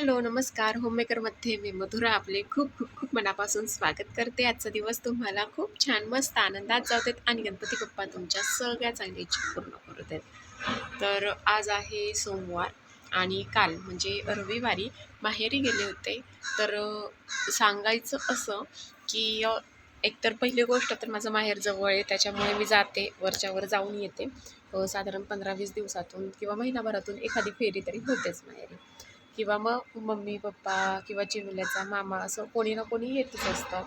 Hello नमस्कार. होममेकरमध्ये मी मधुरा आपले खूप खूप खूप मनापासून स्वागत करते. आजचा दिवस तुम्हाला खूप छान मस्त आनंदात जाऊ देत आणि गणपती बाप्पा तुमच्या सगळ्या चांगली इच्छा पूर्ण करू देत तर आज आहे सोमवार आणि काल म्हणजे रविवारी माहेरी गेले होते. तर सांगायचं असं की एकतर पहिली गोष्ट तर माझं माहेर जवळ आहे त्याच्यामुळे मी जाते वरच्यावर जाऊन येते. साधारण पंधरा वीस दिवसातून किंवा महिनाभरातून एखादी फेरी तरी होतेच माहेरी. किंवा मग मम्मी पप्पा किंवा चिनुल्याचा मामा असं कोणी ना कोणी येतच असतं.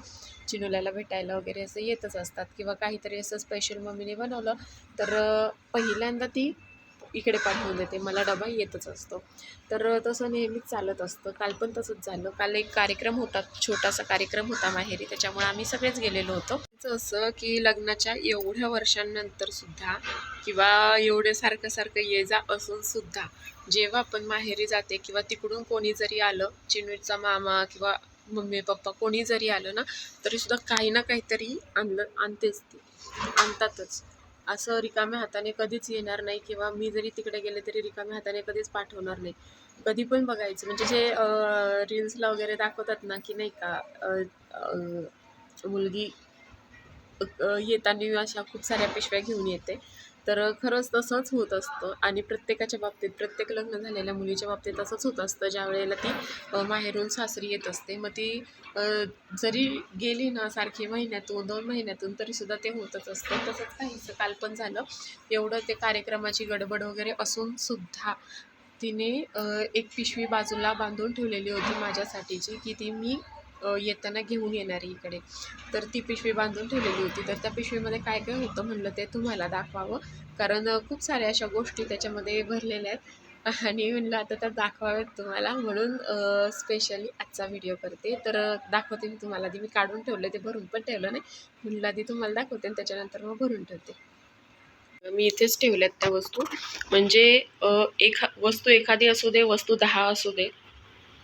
चिनुल्याला भेटायला वगैरे असं येतच असतात. किंवा काहीतरी असं स्पेशल मम्मीने बनवलं तर पहिल्यांदा ती इकडे पाठवून देते. मला डबा येतच असतो. तर तसं नेहमीच चालत असतं. काल पण तसंच झालं. काल एक कार्यक्रम होता छोटासा कार्यक्रम होता माहेरी. त्याच्यामुळे आम्ही सगळेच गेलेलो होतो. त्याचं असं की लग्नाच्या एवढ्या वर्षांनंतर सुद्धा किंवा एवढे सारखं सारखं ये जा असून सुद्धा जेव्हा आपण माहेरी जाते किंवा तिकडून कोणी जरी आलं चिनूचा मामा किंवा मम्मी पप्पा कोणी जरी आलं ना तरी सुद्धा काही ना काहीतरी आणलं आणतेच ती आणतातच. असं रिकाम्या हाताने कधीच येणार नाही किंवा मी जरी तिकडे गेले तरी रिकाम्या हाताने कधीच पाठवणार नाही. कधी पण बघायचं. म्हणजे जे रील्सला वगैरे दाखवतात ना की नाही का मुलगी येताना येताना अशा खूप साऱ्या पिशव्या घेऊन येते. तर खरंच तसंच होत असतं आणि प्रत्येकाच्या बाबतीत प्रत्येक लग्न झालेल्या मुलीच्या बाबतीत तसंच होत असतं. ज्या वेळेला ती माहेरून सासरी येत असते मग ती जरी गेली ना सारखी महिन्यातून दोन महिन्यातून तरीसुद्धा ते होतच असतं. तसंच काहीचं काल पण झालं. एवढं ते कार्यक्रमाची गडबड वगैरे असूनसुद्धा तिने एक पिशवी बाजूला बांधून ठेवलेली होती माझ्यासाठीची की ती मी येताना घेऊन येणार आहे इकडे. तर ती पिशवी बांधून ठेवलेली होती. तर त्या पिशवीमध्ये काय काय होतं म्हणलं ते तुम्हाला दाखवावं. कारण खूप साऱ्या अशा गोष्टी त्याच्यामध्ये भरलेल्या आहेत. आणि म्हणलं आता त्या दाखवाव्यात तुम्हाला. म्हणून स्पेशली आजचा व्हिडिओ करते. तर दाखवते मी तुम्हाला आधी. मी काढून ठेवलं ते भरून पण ठेवलं नाही. म्हणलं आधी तुम्हाला दाखवते आणि त्याच्यानंतर मग भरून ठेवते. मी इथेच ठेवल्यात त्या वस्तू. म्हणजे एक एखा वस्तू एखादी असू दे वस्तू दहा असू दे.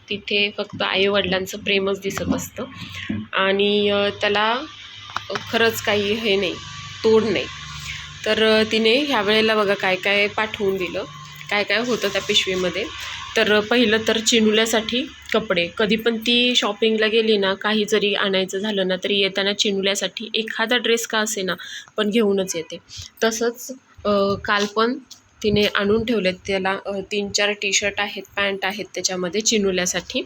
तिथे फक्त आईवडिलांचं प्रेमच दिसत असतं. आणि त्याला खरंच काही हे नाही तोड नाही. तर तिने ह्या वेळेला बघा काय काय पाठवून दिलं. काय काय होतं त्या पिशवीमध्ये. तर पहिलं तर चिनुल्यासाठी कपडे. कधी पण ती शॉपिंगला गेली ना काही जरी आणायचं झालं ना तरी येताना चिनुल्यासाठी एखादा ड्रेस का असे ना पण घेऊनच येते. तसंच काल पण तिने आणून ठेवलेत. त्याला तीन चार टी शर्ट आहेत पॅन्ट आहेत त्याच्यामध्ये चिनुल्यासाठी.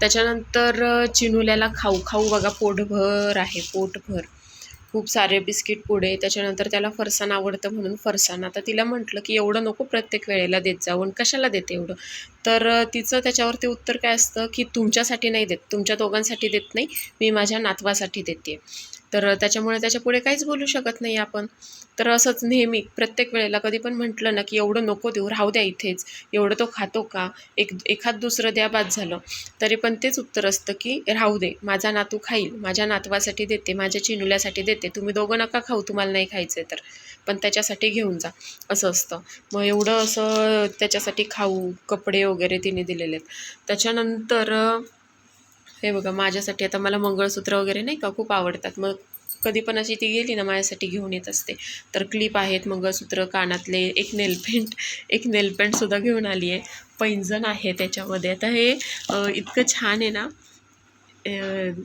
त्याच्यानंतर चिनुल्याला खाऊ खाऊ बघा पोटभर आहे पोटभर. खूप सारे बिस्किट पुडे त्याच्यानंतर त्याला फरसाण आवडतं म्हणून फरसाण. आता तिला म्हटलं की एवढं नको प्रत्येक वेळेला देत जाऊन कशाला देते एवढं? तर तिचं त्याच्यावरती उत्तर काय असतं की तुमच्यासाठी नाही देत. तुमच्या दोघांसाठी देत नाही. मी माझ्या नातवासाठी देते तर त्याच्यामुळे त्याच्यापुढे काहीच बोलू शकत नाही आपण. तर असंच नेहमी प्रत्येक वेळेला कधी पण म्हटलं ना की एवढं नको देऊ राहू द्या इथेच. एवढं तो खातो का? एक एखाद दुसरं द्या बाद झालं. तरी पण तेच उत्तर असतं की राहू दे माझा नातू खाईल माझ्या नातवासाठी देते माझ्या चिनुल्यासाठी देते. तुम्ही दोघं नका खाऊ तुम्हाला नाही खायचं आहे तर. पण त्याच्यासाठी घेऊन जा असं असतं. मग एवढं असं त्याच्यासाठी खाऊ कपडे वगैरे तिने दिलेले आहेत. त्याच्यानंतर हे बघा माझ्यासाठी आता मला मंगळसूत्र वगैरे नाही का खूप आवडतात. मग कधी पण अशी ती गेली ना माझ्यासाठी घेऊन येत असते. तर क्लिप आहेत मंगळसूत्र कानातले एक नेलपेंट एक नेलपेंटसुद्धा घेऊन आली आहे. पैंजण आहे त्याच्यामध्ये. आता हे इतकं छान आहे ना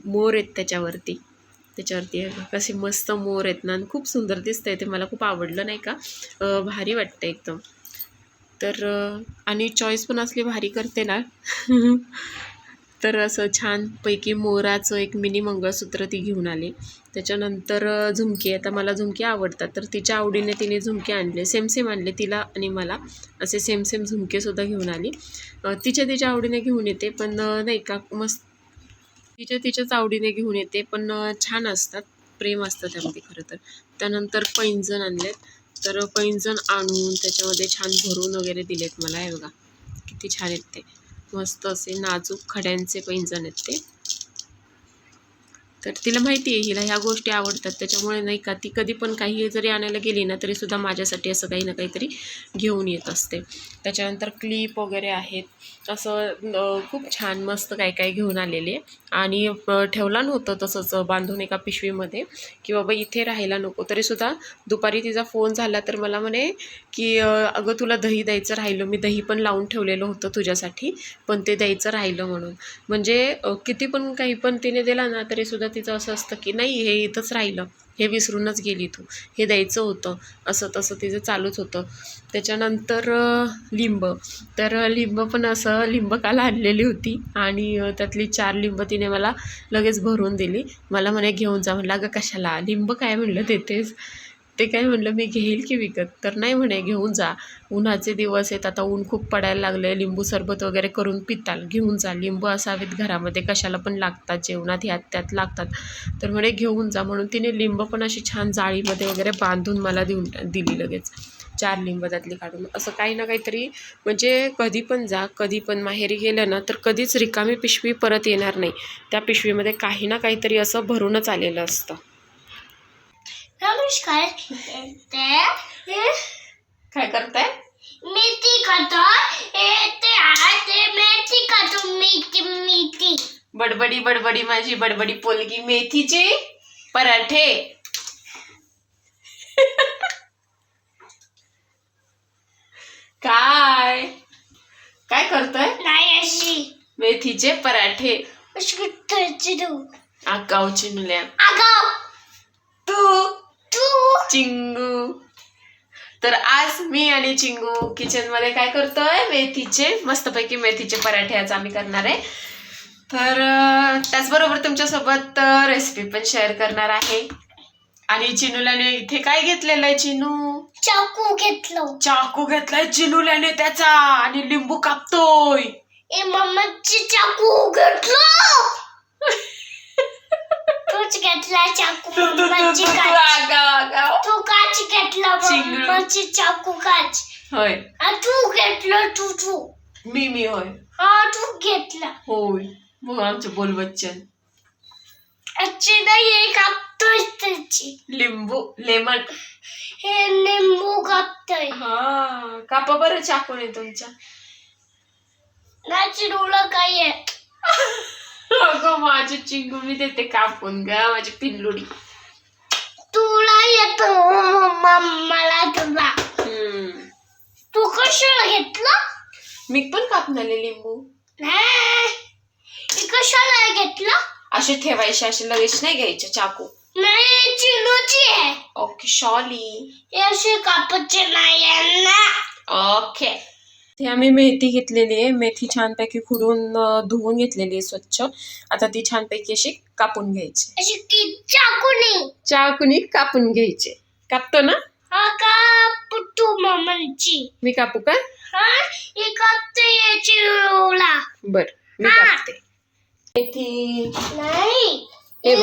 मोर आहेत त्याच्यावरती. त्याच्यावरती कसे मस्त मोर आहेत ना आणि खूप सुंदर दिसतंय ते. मला खूप आवडलं नाही का? भारी वाटतं एकदम. तर आणि चॉईस पण असली भारी करते ना. तर असं छानपैकी मोराचं एक मिनी मंगळसूत्र ती घेऊन आली. त्याच्यानंतर झुमके. आता मला झुमके आवडतात तर तिच्या आवडीने तिने झुमके आणले. सेम सेम आणले तिला आणि मला. असे सेम सेम झुमकेसुद्धा घेऊन आली. तिच्या तिच्या आवडीने घेऊन येते पण नाही का मस्त. तिच्या तिच्याच आवडीने घेऊन येते पण छान असतात. प्रेम असतं त्यामध्ये खरं तर. त्यानंतर पैंजण आणलेत. तर पैंजण आणून त्याच्यामध्ये छान भरून वगैरे दिलेत मला. हे बघा किती छान आहेत ते. मस्त असे नाजूक खड्यांचे पैंजण आहेत ते. तर तिला माहिती आहे हिला ह्या गोष्टी आवडतात. त्याच्यामुळे नाही का ती कधी पण काही जरी आणायला गेली ना तरीसुद्धा माझ्यासाठी असं काही ना काहीतरी घेऊन येत असते. त्याच्यानंतर क्लिप वगैरे आहेत. असं खूप छान मस्त काय काय घेऊन आलेले आणि ठेवला नव्हतं तसंच बांधून एका पिशवीमध्ये की बाबा इथे राहायला नको. तरीसुद्धा दुपारी तिचा फोन झाला तर मला म्हणे की अगं तुला दही द्यायचं राहिलं. मी दही पण लावून ठेवलेलं होतं तुझ्यासाठी पण ते द्यायचं राहिलं म्हणून. म्हणजे किती पण काही पण तिने दिला ना तरीसुद्धा तिचं असं असतं की नाही हे इथंच राहिलं हे विसरूनच गेली तू हे द्यायचं होतं असं तसं तिचं चालूच होतं. त्याच्यानंतर लिंब. तर लिंब पण असं लिंबकाला आणलेली होती आणि त्यातली चार लिंब तिने मला लगेच भरून दिली. मला म्हणे घेऊन जा. म्हणलं अगं कशाला? लिंब काय म्हणलं देतेस ते काय म्हणलं मी घेईल की विकत? तर नाही म्हणे घेऊन जा. उन्हाचे दिवस आहेत आता ऊन खूप पडायला लागले लिंबू सरबत वगैरे करून पिताल. घेऊन जा. लिंबू असावेत घरामध्ये. कशाला पण लागतात जेवणात ह्यात त्यात लागतात. तर म्हणे घेऊन जा. म्हणून तिने लिंब पण अशी छान जाळीमध्ये वगैरे बांधून मला देऊन दिली लगेच. चार लिंब त्यातली काढून. असं काही ना काहीतरी म्हणजे कधी पण जा कधी पण माहेरी गेलं ना तर कधीच रिकामी पिशवी परत येणार नाही. त्या पिशवीमध्ये काही ना काहीतरी असं भरूनच आलेलं असतं. नमस्कार ते काय करताय मेथी खातो हे। ते आहे ते मेथी खातो मेथी मेथी बडबडी बडबडी माझी बडबडी पोलगी मेथीचे पराठे। काय? काय करतोय नाही अशी मेथीचे पराठे। अशी कुठची तू आगाव चिनुल्या। तू तू चिंगू. तर आज मी आणि चिंगू किचनमध्ये काय करतोय? मेथीचे मस्तपैकी मेथीचे पराठे आज आम्ही करणार आहे. तर त्याचबरोबर तुमच्यासोबत रेसिपी पण शेअर करणार आहे. आणि चिनूल्याने इथे काय घेतलेलं आहे चिनू? चाकू घेतलो. चाकू घेतलाय चिनूल्याने त्याचा. आणि लिंबू कापतोय. ए मम्माची चाकू घेतलो. तूच घेतला चाकू तू- तू- तू- मम्माची तू- तू काच। आगाव, आगाव. तू काच घेतला चिंगळू. मम्माची चाकू काच। होय। आणि तू घेतलं तू तू। मी मी होय। हा तू घेतला। होय मग आमचं बोल बच्चन अच्छी नाही हे कापतोय त्याची। लिंबू लेमन। हे लिंबू कापतोय हा कापा बरं चाकून तुमच्या। नाची डोळं काय आहे अगं माझी चिंगू मी देते कापून ग माझी पिल्लुडी. तुला येतो मला तुला. हम्म. तू कशाला घेतलं? मी पण कापणारे लिंबू. नाही हे कशाला घेतलं? असे ठेवायचे असे लगेच नाही घ्यायचे चाकू. नाही चिनूची आहे. ओके शॉली. हे असे कापायचे नाही आहे ना ओके. ते आम्ही मेथी घेतलेली आहे. मेथी छानपैकी खुडून धुवून घेतलेली आहे स्वच्छ. आता ती छानपैकी अशी कापून घ्यायची. चाकूनी. चाकूनी कापून घ्यायचे. कापतो ना? हा मी कापू का? कापते या चिरूला बर मी. कापते. मेथी. हे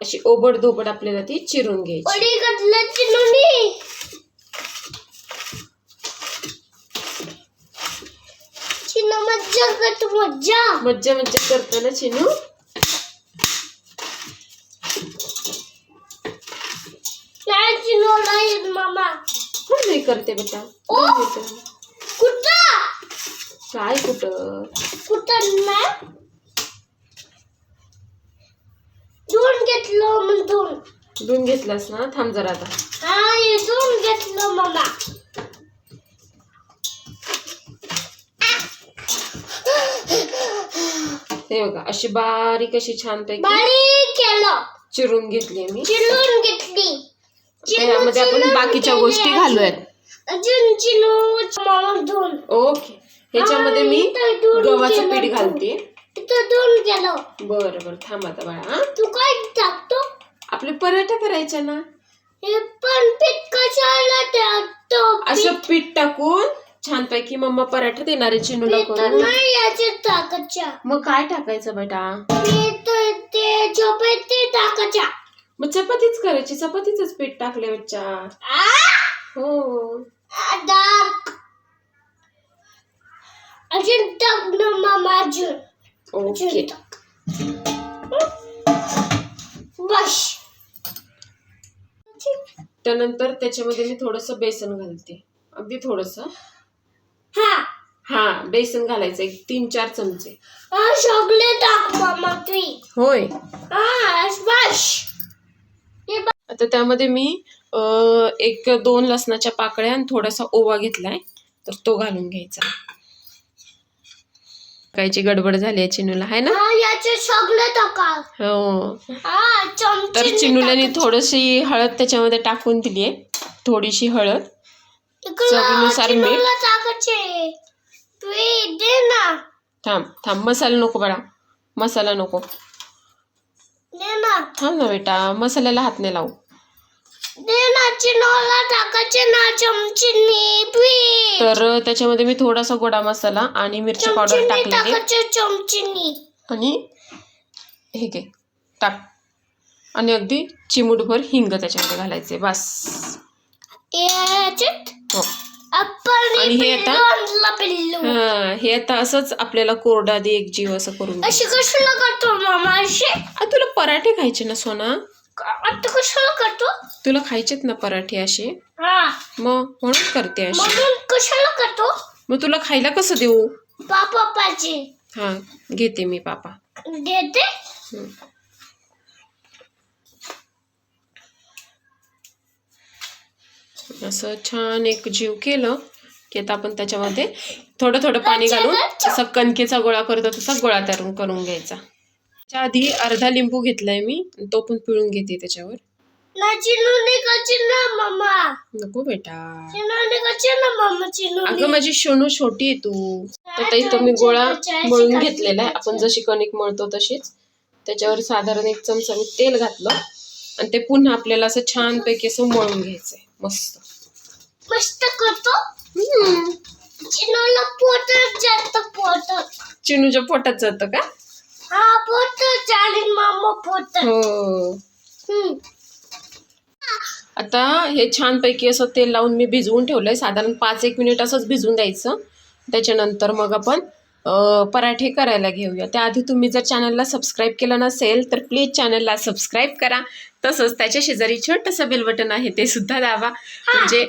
अशी ओबड धोबड आपल्याला ती चिरून घ्यायची. घातलं चिनुनी चिन्ह मज्जा। मज्जा मज्जा मज्जा करतो ना चिनू? नाही चिनो नाही मामा? कोण नाही करते बेटा? ओ. नाही बेटा. कुठं काय कुठं? कुठं नाही धुवून घेतलं मग धुवून धुवून घेतलास ना? थांब जरा आता. हा हे धुवून घेतलं मामा. हे बघा अशी बारीक अशी छानपैकी बारीक केलं. चिरून घेतली मी. चिलून घेतली. त्यामध्ये आपण चिरून बाकीच्या गोष्टी. घालूयात. अजून मामा धुवून ओके. ह्याच्यामध्ये मी इथं धुवून गव्हाचं केलं पीठ तू. घालते. इथं धुवून केलं. बरं बरं. थांब आता बाळा हा. तू काय टाकतो? आपले पराठा करायचे ना. हे पण पीठ कशाला टाकतो? असं पीठ टाकून छानपैकी मम्मा पराठा देणार आहे चिनूला करून. मग काय टाकायचं बेटा? मग चपातीच करायची चपातीच पीठ टाकले बच्चा? हो. अजून टाक ना मामा अजून. ओके. बस. त्यानंतर त्याच्यामध्ये मी थोडंसं बेसन घालते. अगदी थोडंसं. हा. हा बेसन घालायचं एक तीन चार चमचे. हा सगळे टाक मामा होय. हा बस. आता त्यामध्ये मी अं, एक दोन लसणाच्या पाकळ्या आणि थोडासा ओवा घेतलाय तर तो घालून घ्यायचा. कायची गडबड झाली आहे चिनूला आहे ना? हा याचे सगळे टाका. हो. हा चमचे तर चिनुल्याने थोडीशी हळद त्याच्यामध्ये टाकून दिली आहे थोडीशी हळद. चवीनुसार मीठ. थांब थांब. मसाला नको बाळा. मसाला नको. थांब ना बेटा. मसाल्याला हात नाही लावू. तर त्याच्यामध्ये मी थोडासा गोडा मसाला आणि मिरची पावडर चमचीनी. आणि हे घे. टाक. आणि अगदी चिमूटभर हिंग त्याच्यामध्ये घालायचे. बस. आणि हे आता? हा, हे आता असंच आपल्याला कोरडा दे एक जीव असं करून. अशी कशाला करतो मामा तुला पराठे खायचे ना सोना? आता कशाला करतो? तुला खायचेत ना पराठे असे? हा. मग म्हणून करते असे कशाला करतो? मग तुला खायला कसं देऊ? पापा पाहिजे हा घेते मी पापा. देते असं छान एक जीव केलं की आता आपण त्याच्यामध्ये थोडं थोडं पाणी घालून असं कणकेचा गोळा करतो तसा गोळा तयार करून घ्यायचा. त्याच्या आधी अर्धा लिंबू घेतलाय मी तो पण पिळून घेते त्याच्यावर. नको बेटा. अगं माझी शोनू छोटी आहे तू. तर ताई तो मी गोळा मळून घेतलेला आहे. आपण जशी कणिक मळतो तशीच. त्याच्यावर साधारण एक चमचा मी तेल घातलं आणि ते पुन्हा आपल्याला असं छानपैकी असं मळून घ्यायचंय. मस्त मस्त करतो चिनूला पोटच जात पोट चिनूच्या पोटात जातं का हा पोट चालेल मामा पोट हो. आता हे छानपैकी असं तेल लावून मी भिजवून ठेवलंय साधारण पाच एक मिनिट असंच भिजवून द्यायचं त्याच्यानंतर मग आपण पराठे करायला घेऊया. त्याआधी तुम्ही जर चॅनलला सबस्क्राईब केलं नसेल तर प्लीज चॅनलला सबस्क्राईब करा. तसंच त्याच्या शेजारी छोटंसं बेल बटन आहे ते सुद्धा दाबा. म्हणजे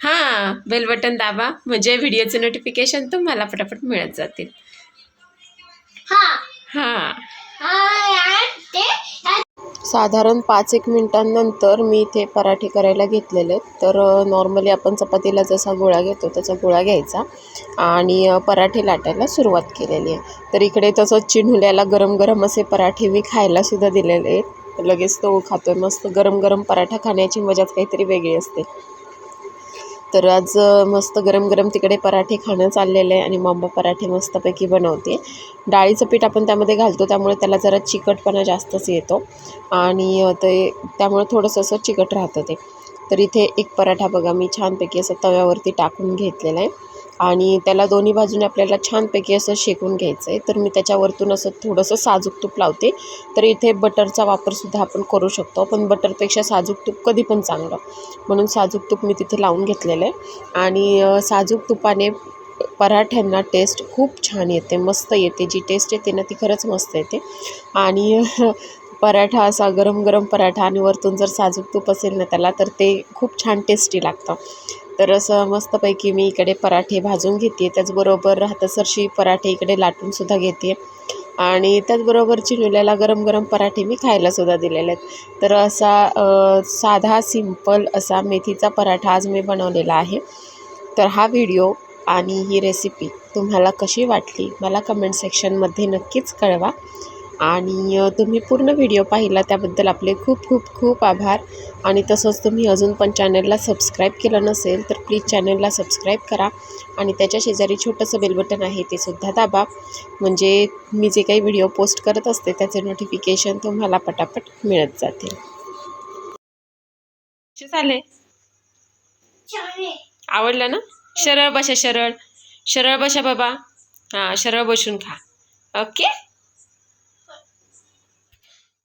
हां बेल बटन दाबा. म्हणजे व्हिडिओचे नोटिफिकेशन तुम्हाला पटापट मिळत जातील. हा. हां. हा साधारण पाच एक मिनटांनंतर मी इथे पराठे करायला घेतलेले आहेत. तर नॉर्मली आपण चपातीला जसा गोळा घेतो तसा गोळा घ्यायचा आणि पराठे लाटायला सुरुवात केलेली आहे. तर इकडे तसंच चिन्हुल्याला गरम गरम असे पराठे मी खायलासुद्धा दिलेले आहेत. लगेच तो खातोय. मस्त गरम गरम पराठा खाण्याची मजाच काहीतरी वेगळी असते. तर आज मस्त गरम गरम तिकडे पराठे खाणं चाललेलं आहे आणि मम्मा पराठे मस्तपैकी बनवते. डाळीचं पीठ आपण त्यामध्ये घालतो त्यामुळे त्याला जरा चिकटपणा जास्तच येतो. आणि ते त्यामुळे थोडंसं असं चिकट राहतं ते. तर इथे एक पराठा बघा मी छानपैकी असं तव्यावरती टाकून घेतलेला आहे. आणि त्याला दोन्ही बाजूने आपल्याला छानपैकी असं शेकून घ्यायचं आहे तर मी त्याच्यावरतून असं थोडंसं साजूक तूप लावते. तर इथे बटरचा वापरसुद्धा आपण करू शकतो. पण बटरपेक्षा साजूक तूप कधी पण चांगलं. म्हणून साजूक तूप मी तिथे लावून घेतलेलं आहे. आणि साजूक तुपाने पराठ्यांना टेस्ट खूप छान येते. मस्त येते. जी टेस्ट येते ना ती खरंच मस्त येते. आणि पराठा असा गरम गरम पराठा आणि वरतून जर साजूक तूप असेल ना त्याला तर ते खूप छान टेस्टी लागतं. तर असं मस्तपैकी मी इकडे पराठे भाजून घेते. त्याचबरोबर राहतसरशी पराठे इकडे लाटूनसुद्धा घेते. आणि त्याचबरोबर चिनुल्याला गरम गरम पराठे मी खायलासुद्धा दिलेले आहेत. तर असा साधा सिंपल असा मेथीचा पराठा आज मी बनवलेला आहे. तर हा व्हिडिओ आणि ही रेसिपी तुम्हाला कशी वाटली मला कमेंट सेक्शनमध्ये नक्कीच कळवा. आणि तुम्ही पूर्ण व्हिडिओ पाहिला त्याबद्दल आपले खूप खूप खूप आभार. आणि तसंच तुम्ही अजून पण चॅनलला सबस्क्राईब केलं नसेल तर प्लीज चॅनलला सबस्क्राईब करा. आणि त्याच्या शेजारी छोटंसं बेल बटन आहे ते सुद्धा दाबा. म्हणजे मी जे काही व्हिडिओ पोस्ट करत असते त्याचे नोटिफिकेशन तुम्हाला पटापट मिळत छान आहे आवडलं ना? सरळ बसा सरळ. सरळ बसा बाबा. हां सरळ बसून खा. ओके?